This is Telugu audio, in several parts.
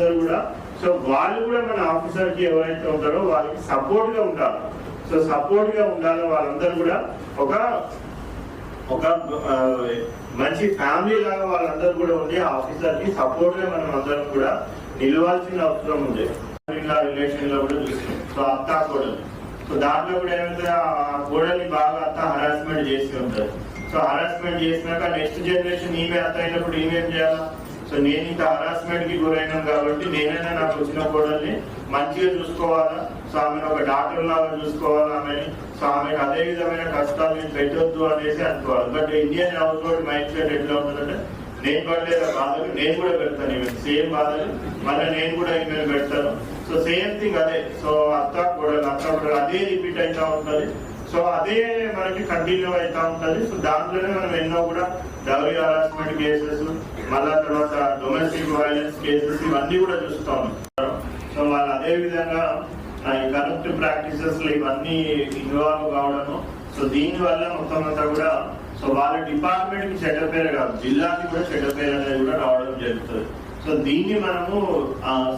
కూడా. సో వాళ్ళు కూడా మన ఆఫీసర్కి ఎవరైతే ఉంటారో వాళ్ళకి సపోర్ట్గా ఉండాలి. సో సపోర్ట్గా ఉండాలి వాళ్ళందరూ కూడా. ఒక ఒక మంచి ఫ్యామిలీ లాగా వాళ్ళందరూ కూడా ఉండి ఆఫీసర్కి సపోర్ట్గా మనం అందరం కూడా నిలవాల్సిన అవసరం ఉంది. రిలేషన్లో కూడా చూస్తున్నాం సో అత్త కోడలు. సో దాంట్లో కూడా ఏమైతే ఆ కోడల్ని బాగా అత్త హరాస్మెంట్ చేసి ఉంటారు. సో హరాస్మెంట్ చేసినాక నెక్స్ట్ జనరేషన్ ఈమె అత్త అయినప్పుడు ఈమె ఏం చేయాలా? సో నేను ఇంత హరాస్మెంట్కి గురైనాను కాబట్టి నేనైనా నాకు వచ్చిన కోడల్ని మంచిగా చూసుకోవాలా? సో ఆమెను ఒక డాక్టర్ లాగా చూసుకోవాలా ఆమెని? సో ఆమెకు అదే విధమైన కష్టాలు నేను పెట్టొద్దు అనేసి అనుకోవాలి. But Indian household mindset ఎట్లా ఉంటుందంటే నేను పడలేద బాధలు? నేను కూడా పెడతాను ఈమె సేమ్ బాధలు మళ్ళీ నేను కూడా ఈమె పెడతాను. సో సేమ్ థింగ్ అదే. సో అత్త కూడా అత్త కూడా అదే రిపీట్ అవుతా ఉంటుంది. సో అదే మనకి కంటిన్యూ అవుతా ఉంటుంది. సో దాంట్లోనే మనం ఎన్నో కూడా డౌరీ హరాస్మెంట్ కేసెస్ మళ్ళా తర్వాత డొమెస్టిక్ వైలెన్స్ కేసెస్ ఇవన్నీ కూడా చూస్తా సో వాళ్ళు అదే విధంగా ఆ, ఈ కరప్ట్ ప్రాక్టీసెస్ ఇవన్నీ ఇన్వాల్వ్ కావడము. సో దీని వల్ల మొత్తం అంతా కూడా సో వాళ్ళ డిపార్ట్మెంట్కి చెడ్డ పేరు కాదు జిల్లాకి కూడా చెడ్డ పేరు అనేది కూడా రావడం జరుగుతుంది. సో దీన్ని మనము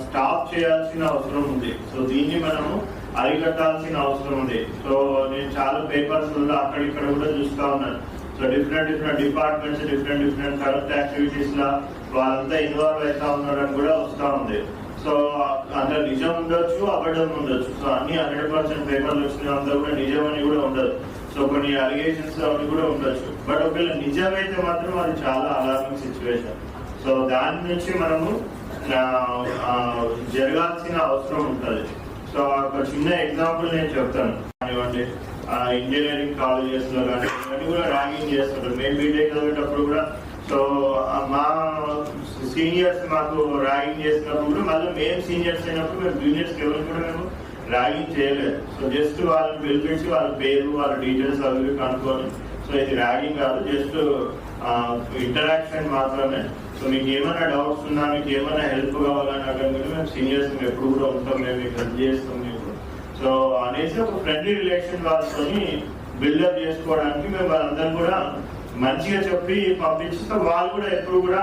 స్టాప్ చేయాల్సిన అవసరం ఉంది. సో దీన్ని మనము అరికట్టాల్సిన అవసరం ఉంది. సో నేను చాలా పేపర్స్ అక్కడ ఇక్కడ కూడా చూస్తా ఉన్నాను so different different departments different different corrupt activities లా వాళ్ళంతా ఇన్వాల్వ్ అవుతా ఉన్నారని కూడా వస్తూ ఉంది. సో అందులో నిజం ఉండొచ్చు అబద్ధం ఉండొచ్చు. సో అన్ని హండ్రెడ్ పర్సెంట్ పేపర్లు వచ్చిన అంతా కూడా నిజం అని కూడా ఉండదు. సో కొన్ని అలిగేషన్స్ అవి కూడా ఉండొచ్చు. బట్ ఒకవేళ నిజమైతే మాత్రం అది చాలా అలార్మింగ్ సిచ్యువేషన్ సో దాని నుంచి మనము జరగాల్సిన అవసరం ఉంటుంది. సో ఒక చిన్న ఎగ్జాంపుల్ నేను చెప్తాను. కానివ్వండి ఇంజనీరింగ్ కాలేజెస్లో కానీ ఇవన్నీ కూడా ర్యాగింగ్ చేస్తుంటారు. మేము బీటెక్ చదివేటప్పుడు కూడా. సో మా సీనియర్స్ మాకు ర్యాగింగ్ చేసినప్పుడు కూడా మళ్ళీ మేము సీనియర్స్ అయినప్పుడు మేము జూనియర్స్ ఎవరు కూడా మేము ర్యాగింగ్ చేయలేదు. సో జస్ట్ వాళ్ళని పిలిపించి వాళ్ళ పేరు వాళ్ళ డీటెయిల్స్ అవి కనుక్కొని సో ఇది ర్యాగింగ్ కాదు జస్ట్ ఇంటరాక్షన్ మాత్రమే. సో మీకు ఏమైనా డౌట్స్ ఉన్నా మీకు ఏమైనా హెల్ప్ కావాలన్నా కానీ మేము సీనియర్స్ ఎప్పుడు కూడా ఉంటాం మేము మీకు హెల్ప్ చేస్తాం మీకు. సో అనేసి ఒక ఫ్రెండ్లీ రిలేషన్ వాళ్ళతోని బిల్డప్ చేసుకోవడానికి మేము వాళ్ళందరం కూడా మంచిగా చెప్పి పంపించి వాళ్ళు కూడా ఎప్పుడు కూడా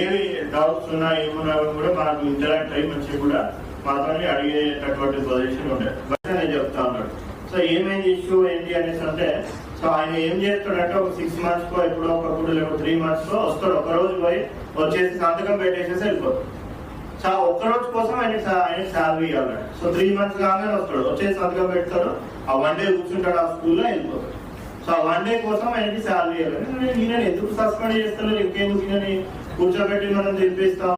ఏవి డౌట్స్ ఉన్నా ఏమున్నా కూడా మాకు ఇంటరాక్ట్ అయ్యి మంచిగా కూడా మాత్రమే అడిగేటటువంటి పొజిషన్ ఉండే. నేను చెప్తా ఉన్నాడు. సో ఏమైంది ఇష్యూ ఏంటి అనేసి అంటే సో ఆయన ఏం చేస్తాడంటే ఒక సిక్స్ మంత్స్ కో ఎప్పుడో ఒకప్పుడు లేకపోతే త్రీ మంత్స్ కో వస్తాడు. ఒక రోజు పోయి వచ్చేసి సంతకం పెట్టేసేసి వెళ్ళిపోతాడు. సో ఒక్క రోజు కోసం ఆయన ఆయన శాలరీ ఇవ్వాలి. సో త్రీ మంత్స్ కాగానే వస్తాడు. వచ్చేసి సంతకం పెడతాడు. ఆ వన్ డే కూర్చుంటాడు ఆ స్కూల్లో వెళ్ళిపోతాడు. సో ఆ వన్ డే కోసం ఆయనకి శాలరీ ఇవ్వాలి. ఈయన ఎందుకు సస్పెండ్ చేస్తాను? ఇంకెందుకు ఈయనని కూర్చోబెట్టి మనం తెప్పిస్తాం